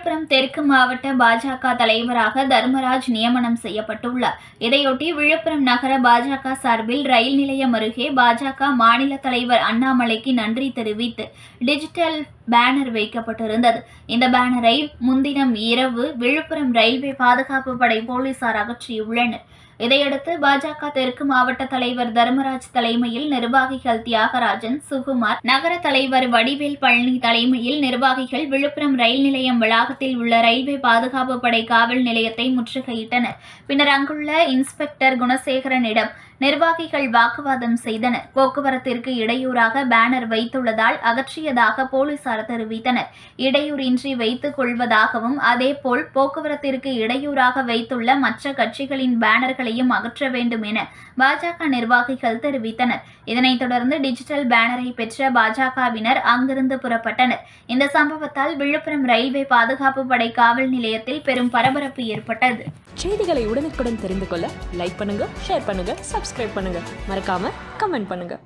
விழுப்புரம் தெற்கு மாவட்ட பாஜக தலைவராக தர்மராஜ் நியமனம் செய்யப்பட்டுள்ளார். இதையொட்டி விழுப்புரம் நகர பாஜக சார்பில் ரயில் நிலையம் அருகே பாஜக மாநில தலைவர் அண்ணாமலைக்கு நன்றி தெரிவித்து டிஜிட்டல் பேனர் வைக்கப்பட்டிருந்தது. இந்த பேனரை முன்தினம் இரவு விழுப்புரம் ரயில்வே பாதுகாப்பு படை போலீசார் அகற்றியுள்ளனர். இதையடுத்து பாஜக தெற்கு மாவட்ட தலைவர் தர்மராஜ் தலைமையில் நிர்வாகிகள் தியாகராஜன் சுகுமார் நகர தலைவர் வடிவேல் பழனி தலைமையில் நிர்வாகிகள் விழுப்புரம் ரயில் நிலையம் வளாகத்தில் உள்ள ரயில்வே பாதுகாப்பு படை காவல் நிலையத்தை முற்றுகையிட்டனர். பின்னர் அங்குள்ள இன்ஸ்பெக்டர் குணசேகரனிடம் நிர்வாகிகள் வாக்குவாதம் செய்தனர். போக்குவரத்திற்கு இடையூறாக பேனர் வைத்துள்ளதால் அகற்றியதாக போலீசார் தெரிவித்தனர். இடையூறின்றி வைத்துக் கொள்வதாகவும் அதேபோல் போக்குவரத்திற்கு இடையூறாக வைத்துள்ள மற்ற கட்சிகளின் பேனர்களையும் அகற்ற வேண்டும் என பாஜக நிர்வாகிகள் தெரிவித்தனர். இதனைத் தொடர்ந்து டிஜிட்டல் பேனரை பெற்ற பாஜகவினர் அங்கிருந்து புறப்பட்டனர். இந்த சம்பவத்தால் விழுப்புரம் ரயில்வே பாதுகாப்பு படை காவல் நிலையத்தில் பெரும் பரபரப்பு ஏற்பட்டது. செய்திகளை உடனுக்குடன் தெரிந்து கொள்ள லைக் பண்ணுங்க ஷேர் பண்ணுங்க சப்ஸ்கிரைப் பண்ணுங்க. மறக்காமல் கமெண்ட் பண்ணுங்க.